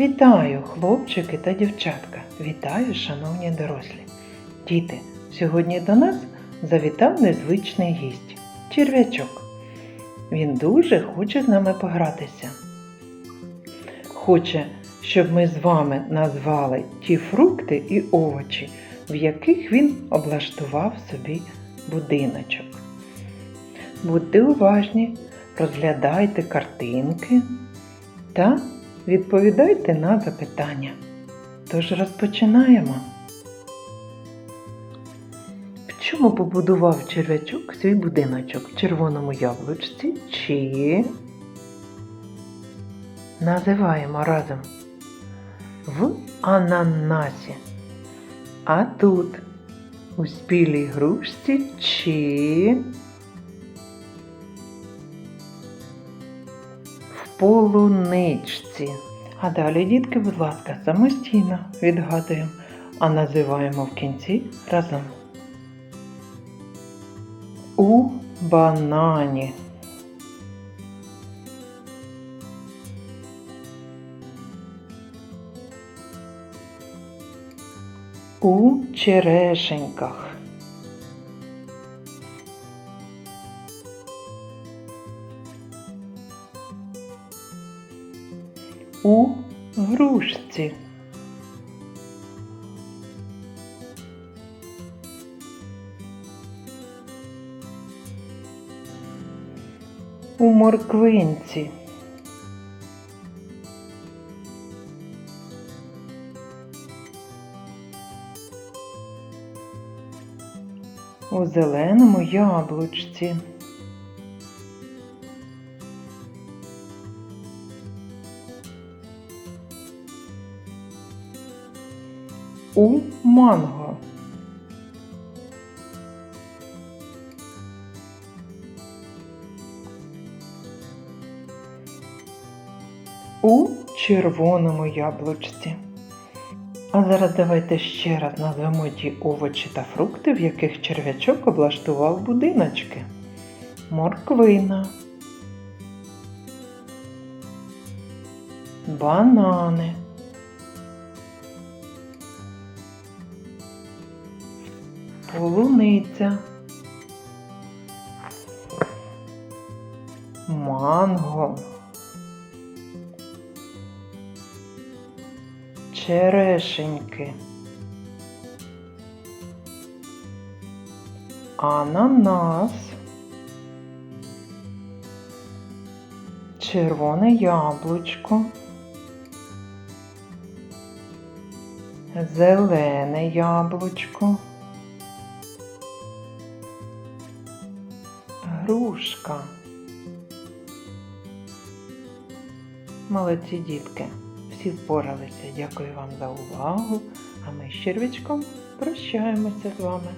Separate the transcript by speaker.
Speaker 1: Вітаю, хлопчики та дівчатка! Вітаю, шановні дорослі! Діти, сьогодні до нас завітав незвичний гість черв'ячок. Він дуже хоче з нами погратися. Хоче, щоб ми з вами назвали ті фрукти і овочі, в яких він облаштував собі будиночок. Будьте уважні, розглядайте картинки та відповідайте на запитання. Тож розпочинаємо. В чому побудував черв'ячок свій будиночок? В червоному яблучці чи називаємо разом в ананасі. А тут у спілій грушці чи полуничці. А далі, дітки, будь ласка, самостійно відгадуємо, а називаємо в кінці разом. У банані. У черешеньках. У грушці. У морквинці. У зеленому яблучці. У манго. У червоному яблучці. А зараз давайте ще раз назвемо ті овочі та фрукти, в яких черв'ячок облаштував будиночки. Морквина. Банани. Полуниця. Манго. Черешеньки. Ананас. Червоне яблучко. Зелене яблучко. Грушка. Молодці дітки. Всі впоралися. Дякую вам за увагу. А ми з червячком прощаємося з вами.